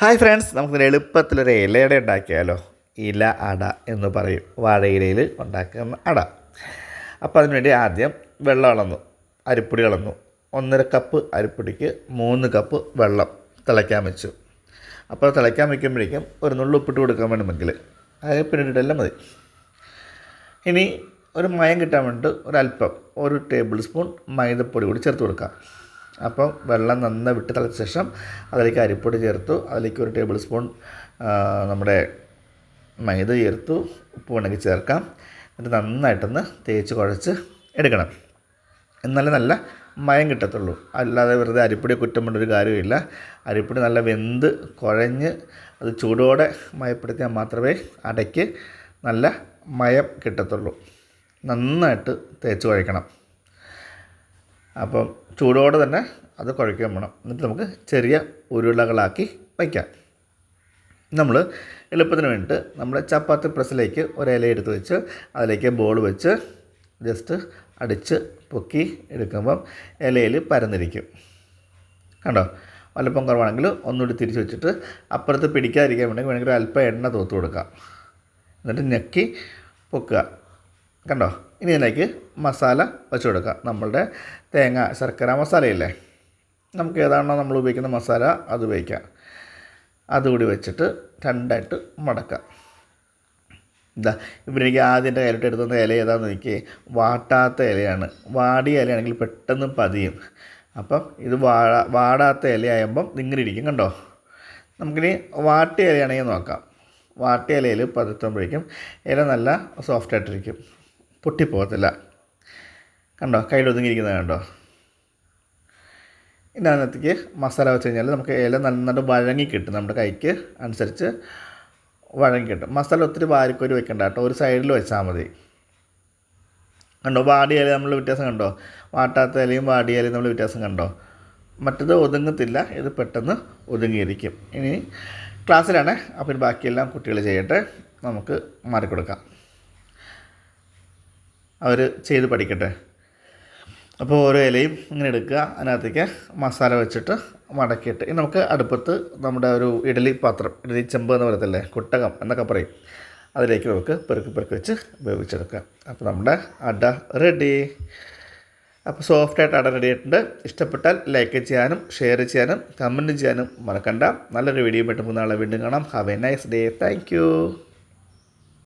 Hi friends നമുക്ക് എളുപ്പത്തിലൊരു ഇലയുടെ ഉണ്ടാക്കിയാലോ? ഇല അട എന്ന് പറയും. വാഴയിലയിൽ ഉണ്ടാക്കുന്ന അട. അപ്പോൾ അതിനുവേണ്ടി ആദ്യം വെള്ളം അളന്നു. അരിപ്പൊടി അളന്നു. ഒന്നര കപ്പ് അരിപ്പൊടിക്ക് മൂന്ന് കപ്പ് വെള്ളം തിളയ്ക്കാൻ വെച്ചു. അപ്പോൾ തിളയ്ക്കാൻ വയ്ക്കുമ്പോഴേക്കും ഒരു നുള്ളുപ്പിട്ട് കൊടുക്കാൻ വേണമെങ്കിൽ അത് പിന്നിട്ടെല്ലാം മതി. ഇനി ഒരു മയം കിട്ടാൻ വേണ്ടിയിട്ട് ഒരല്പം ഒരു ടേബിൾ സ്പൂൺ മൈദപ്പൊടി കൂടി ചേർത്ത് കൊടുക്കാം. അപ്പം വെള്ളം നന്ന വിട്ട് തിളച്ച ശേഷം അതിലേക്ക് അരിപ്പൊടി ചേർത്തു. അതിലേക്ക് ഒരു ടേബിൾ സ്പൂൺ നമ്മുടെ മൈദ ചേർത്തു. ഉപ്പ് വേണമെങ്കിൽ ചേർക്കാം. എന്നിട്ട് നന്നായിട്ടൊന്ന് തേച്ച് കുഴച്ച് എടുക്കണം. എന്നാലേ നല്ല മയം കിട്ടത്തുള്ളൂ. അല്ലാതെ വെറുതെ അരിപ്പൊടി കുറ്റം കൊണ്ടൊരു കാര്യമില്ല അരിപ്പൊടി നല്ല വെന്ത് കുഴഞ്ഞ് അത് ചൂടോടെ മയപ്പെടുത്തിയാൽ മാത്രമേ അടയ്ക്ക് നല്ല മയം കിട്ടത്തുള്ളൂ. നന്നായിട്ട് തേച്ച് കുഴക്കണം അപ്പം ചൂടോടെ തന്നെ അത് കുഴയ്ക്കാൻ വേണം. എന്നിട്ട് നമുക്ക് ചെറിയ ഉരുളകളാക്കി വയ്ക്കാം. നമ്മൾ എളുപ്പത്തിന് വേണ്ടിയിട്ട് നമ്മൾ ചപ്പാത്തി പ്രസ്സിലേക്ക് ഒരു എടുത്ത് വെച്ച് അതിലേക്ക് ബോൾ വെച്ച് ജസ്റ്റ് അടിച്ച് പൊക്കി എടുക്കുമ്പം ഇലയിൽ പരന്നിരിക്കും. കണ്ടോ? വല്ലപ്പം കുറവാണെങ്കിൽ ഒന്നുകൂടി തിരിച്ച് വെച്ചിട്ട് അപ്പുറത്ത് പിടിക്കാതിരിക്കാൻ വേണമെങ്കിൽ വേണമെങ്കിൽ അല്പം എണ്ണ തോത്ത് കൊടുക്കാം. എന്നിട്ട് ഞെക്കി പൊക്കുക. കണ്ടോ? ഇനി ഇതിലേക്ക് മസാല വെച്ച് കൊടുക്കുക നമ്മളുടെ തേങ്ങ ശർക്കര മസാലയില്ലേ? നമുക്ക് ഏതാണോ നമ്മൾ ഉപയോഗിക്കുന്ന മസാല അത് ഉപയോഗിക്കാം. അതുകൂടി വെച്ചിട്ട് രണ്ടായിട്ട് മടക്കാം. എന്താ ഇപ്പം എനിക്ക് ആദ്യം എന്റെ കയ്യിലോട്ട് എടുത്തുന്ന ഇല ഏതാണെന്ന് നോക്കി വാട്ടാത്ത ഇലയാണ്. വാടിയ ഇലയാണെങ്കിൽ പെട്ടെന്ന് പതിയും. അപ്പം ഇത് വാഴ വാടാത്ത ഇലയാകുമ്പം ഇങ്ങനെ ഇരിക്കും കണ്ടോ? നമുക്കിനി വാട്ടിയ ഇലയാണെങ്കിൽ നോക്കാം. വാട്ടിയ ഇലയിൽ പതിത്തുമ്പോഴേക്കും ഇല നല്ല സോഫ്റ്റ് ആയിട്ടിരിക്കും. പൊട്ടിപ്പോകത്തില്ല. കണ്ടോ? കയ്യിൽ ഒതുങ്ങിയിരിക്കുന്നത് കണ്ടോ? ഇനി അതിനകത്തേക്ക് മസാല വെച്ച് കഴിഞ്ഞാൽ നമുക്ക് ഇല നന്നായിട്ട് വഴങ്ങി കിട്ടും. നമ്മുടെ കൈക്ക് അനുസരിച്ച് വഴങ്ങി കിട്ടും. മസാല ഒത്തിരി വാരിക്കോരി വെക്കണ്ട കേട്ടോ. ഒരു സൈഡിൽ വെച്ചാൽ മതി. കണ്ടോ? വാടിയ ഇല നമ്മൾ വ്യത്യാസം കണ്ടോ? വാട്ടാത്ത ഇലയും വാടിയ ഇലയും നമ്മൾ വ്യത്യാസം കണ്ടോ? മറ്റത് ഒതുങ്ങത്തില്ല. ഇത് പെട്ടെന്ന് ഒതുങ്ങിയിരിക്കും. ഇനി ക്ലാസ്സിലാണ്. അപ്പോൾ ബാക്കിയെല്ലാം കുട്ടികൾ ചെയ്യട്ടെ. നമുക്ക് മാറിക്കൊടുക്കാം. അവർ ചെയ്ത് പഠിക്കട്ടെ. അപ്പോൾ ഓരോ ഇലയും ഇങ്ങനെ എടുക്കുക. അതിനകത്തേക്ക് മസാല വെച്ചിട്ട് മടക്കിയിട്ട് ഇനി നമുക്ക് അടുപ്പത്ത് നമ്മുടെ ഒരു ഇഡലി പാത്രം ഇഡലി ചെമ്പ് എന്ന് പറയത്തില്ലേ കുട്ടകം എന്നൊക്കെ പറയും. അതിലേക്ക് നമുക്ക് പെറുക്കി പെറുക്കി വെച്ച് വേവിച്ചെടുക്കാം. അപ്പോൾ നമ്മുടെ അട റെഡി അപ്പോൾ സോഫ്റ്റായിട്ട് അട റെഡി ആയിട്ടുണ്ട്. ഇഷ്ടപ്പെട്ടാൽ ലൈക്ക് ചെയ്യാനും ഷെയർ ചെയ്യാനും കമന്റ് ചെയ്യാനും മറക്കണ്ട. നല്ലൊരു വീഡിയോ പെട്ട് മൂന്നാളെ വീണ്ടും കാണാം. Have a nice day thank